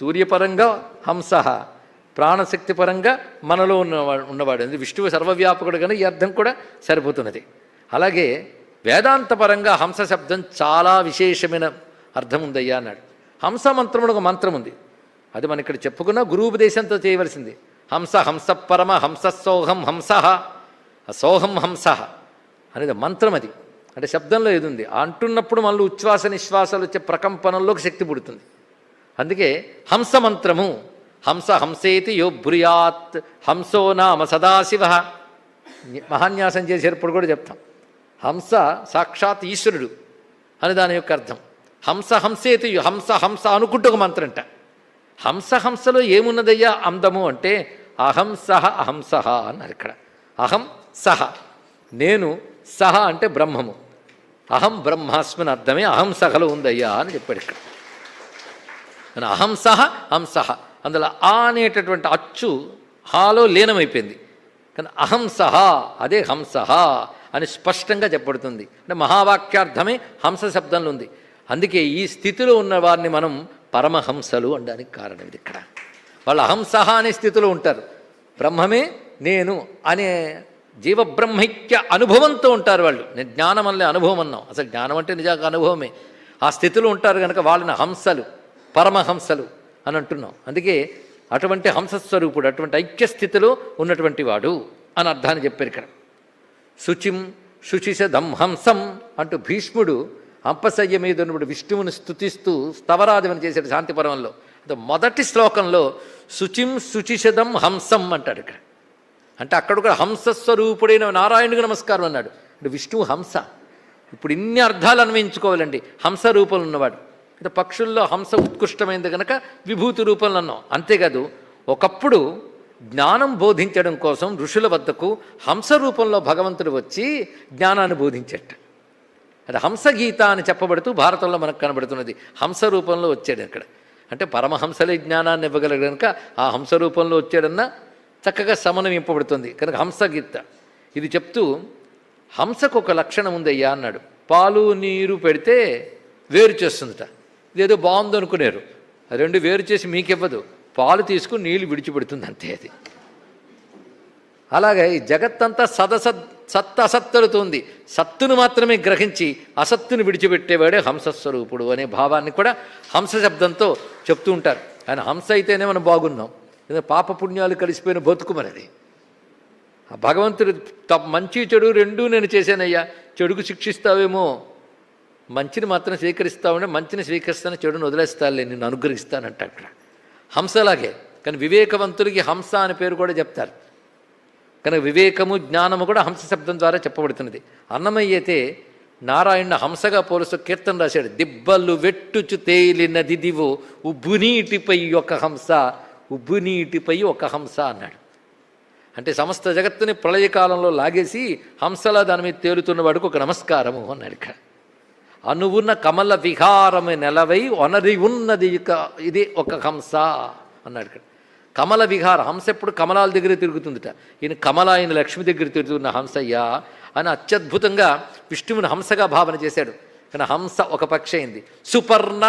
సూర్యపరంగా హంస ప్రాణశక్తి పరంగా మనలో ఉన్నవాడు ఉన్నవాడు. అది విష్ణువు సర్వవ్యాపకుడు కానీ ఈ అర్థం కూడా సరిపోతున్నది. అలాగే వేదాంతపరంగా హంస శబ్దం చాలా విశేషమైన అర్థం ఉందయ్యా అన్నాడు. హంస మంత్రముడు ఒక మంత్రం ఉంది. అది మనం ఇక్కడ చెప్పుకున్న గురూపదేశంతో చేయవలసింది. హంస హంస పరమ హంస సోహం హంస సోహం హంస అనేది మంత్రం అది. అంటే శబ్దంలో ఏది ఉంది? అంటున్నప్పుడు మళ్ళీ ఉచ్ఛ్వాస నిశ్వాసాలు వచ్చే ప్రకంపనంలోకి శక్తి పుడుతుంది. అందుకే హంస మంత్రము హంస హంసేతి యో బ్రుయాత్ హంసో నామ సదాశివ. మహాన్యాసం చేసేటప్పుడు కూడా చెప్తాం. హంస సాక్షాత్ ఈశ్వరుడు అని దాని యొక్క అర్థం. హంస హంసేతి యో హంస హంస అనుకుంటూ ఒక మంత్రం అంట. హంస హంసలో ఏమున్నదయ్యా అందము అంటే అహం సహ అహం సహ అన్నారు ఇక్కడ. అహం సహ. నేను సహ అంటే బ్రహ్మము. అహం బ్రహ్మాస్మిని అర్థమే అహం సహలో ఉందయ్యా అని చెప్పాడు ఇక్కడ. అహంస హంస అందులో ఆ అనేటటువంటి అచ్చు హాలో లీనమైపోయింది. కానీ అహంసహ అదే హంసహ అని స్పష్టంగా చెప్పబడుతుంది. అంటే మహావాక్యార్థమే హంస శబ్దంలో ఉంది. అందుకే ఈ స్థితిలో ఉన్న వారిని మనం పరమహంసలు అనడానికి కారణం ఇది ఇక్కడ. వాళ్ళు అహంసహ అనే స్థితిలో ఉంటారు. బ్రహ్మమే నేను అనే జీవబ్రహ్మైక్య అనుభవంతో ఉంటారు వాళ్ళు. నేను జ్ఞానం అనలే అనుభవం అన్నాం. అసలు జ్ఞానం అంటే నిజంగా అనుభవమే. ఆ స్థితిలో ఉంటారు కనుక వాళ్ళని హంసలు. పరమహంసలు అని అంటున్నాం. అందుకే అటువంటి హంసస్వరూపుడు అటువంటి ఐక్యస్థితిలో ఉన్నటువంటి వాడు అని అర్థాన్ని చెప్పారు ఇక్కడ. శుచిం శుచిషదం హంసం అంటూ భీష్ముడు అంపశయ్య మీద ఉన్నప్పుడు విష్ణువుని స్థుతిస్తూ స్తవరాజమని చేశాడు శాంతిపర్వంలో అంటే మొదటి శ్లోకంలో శుచిం శుచిషదం హంసం అంటాడు ఇక్కడ. అంటే అక్కడ కూడా హంసస్వరూపుడైన నారాయణుడికి నమస్కారం అన్నాడు. అంటే విష్ణువు హంస. ఇప్పుడు ఇన్ని అర్థాలు అన్వయించుకోవాలండి. హంస రూపంలో ఉన్నవాడు. అంటే పక్షుల్లో హంస ఉత్కృష్టమైంది కనుక విభూతి రూపంలో అన్నాం. అంతేకాదు ఒకప్పుడు జ్ఞానం బోధించడం కోసం ఋషుల వద్దకు హంస రూపంలో భగవంతుడు వచ్చి జ్ఞానాన్ని బోధించట. అది హంసగీత అని చెప్పబడుతూ భారతంలో మనకు కనబడుతున్నది. హంస రూపంలో వచ్చాడు ఇక్కడ అంటే పరమహంసలే జ్ఞానాన్ని ఇవ్వగలడు కనుక ఆ హంస రూపంలో వచ్చాడన్నా చక్కగా సమన్వయింపబడుతుంది కనుక హంసగీత ఇది చెప్తూ హంసకు ఒక లక్షణం ఉందయ్యా అన్నాడు. పాలు నీరు పెడితే వేరు చేస్తుందట. ఇదేదో బాగుంది అనుకున్నారు రెండు వేరు చేసి మీకివ్వదు. పాలు తీసుకుని నీళ్ళు విడిచిపెడుతుంది అంతే అది. అలాగే ఈ జగత్తంతా సదసత్ సత్ అసత్తులతో ఉంది సత్తును మాత్రమే గ్రహించి అసత్తును విడిచిపెట్టేవాడే హంసస్వరూపుడు అనే భావాన్ని కూడా హంస శబ్దంతో చెప్తూ ఉంటారు. ఆయన హంస అయితేనే మనం బాగున్నాం. ఏదో పాప పుణ్యాలు కలిసిపోయిన బతుకు మనది. భగవంతుడు మంచి చెడు రెండూ నేను చేశానయ్యా. చెడుకు శిక్షిస్తావేమో. మంచిని మాత్రం స్వీకరిస్తావుంటే మంచిని స్వీకరిస్తాను చెడును వదిలేస్తానులే నిన్ను అనుగ్రహిస్తానంట అక్కడ. హంసలాగే. కానీ వివేకవంతుడికి హంస అనే పేరు కూడా చెప్తారు. కనుక వివేకము జ్ఞానము కూడా హంస శబ్దం ద్వారా చెప్పబడుతున్నది. అన్నమయ్య అయితే నారాయణ హంసగా పోలుస్తూ కీర్తన రాశాడు. దిబ్బలు వెట్టుచు తేలినది దిదివో ఉబ్బునీటిపై ఒక హంస ఉబ్బునీటిపై ఒక హంస అన్నాడు. అంటే సమస్త జగత్తుని ప్రళయకాలంలో లాగేసి హంసలా దాని మీద తేలుతున్న వాడికి ఒక నమస్కారము అన్నాడు ఇక్కడ. అనువున్న కమల విహారము నెలవై ఒనరి ఉన్నది ఇది ఒక హంస అన్నాడు ఇక్కడ. కమల విహార హంస ఎప్పుడు కమలాల దగ్గర తిరుగుతుందిట. ఈయన కమల ఆయన లక్ష్మి దగ్గర తిరుగుతున్న హంసయ్యా అని అత్యద్భుతంగా విష్ణువుని హంసగా భావన చేశాడు. కానీ హంస ఒక పక్షి అయింది. సుపర్ణ